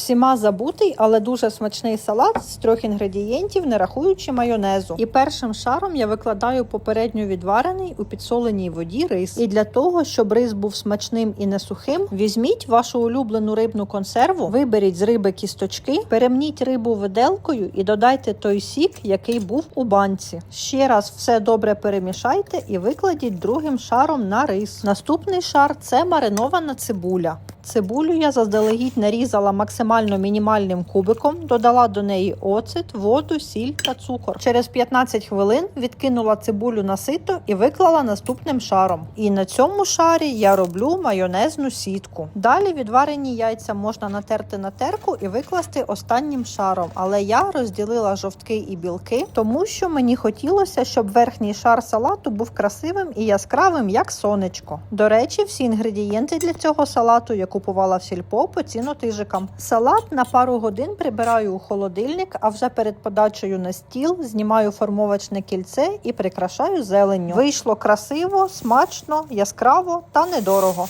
Всіма забутий, але дуже смачний салат з трьох інгредієнтів, не рахуючи майонезу. І першим шаром я викладаю попередньо відварений у підсоленій воді рис. І для того, щоб рис був смачним і не сухим, візьміть вашу улюблену рибну консерву, виберіть з риби кісточки, перемніть рибу виделкою і додайте той сік, який був у банці. Ще раз все добре перемішайте і викладіть другим шаром на рис. Наступний шар це маринована цибуля. Цибулю я заздалегідь нарізала максимально мінімальним кубиком, додала до неї оцет, воду, сіль та цукор. Через 15 хвилин відкинула цибулю на сито і виклала наступним шаром. І на цьому шарі я роблю майонезну сітку. Далі відварені яйця можна натерти на терку і викласти останнім шаром. Але я розділила жовтки і білки, тому що мені хотілося, щоб верхній шар салату був красивим і яскравим, як сонечко. До речі, всі інгредієнти для цього салату я купувала в сільпо по ціну тижикам. Салат на пару годин прибираю у холодильник, а вже перед подачею на стіл знімаю формовочне кільце і прикрашаю зеленню. Вийшло красиво, смачно, яскраво та недорого.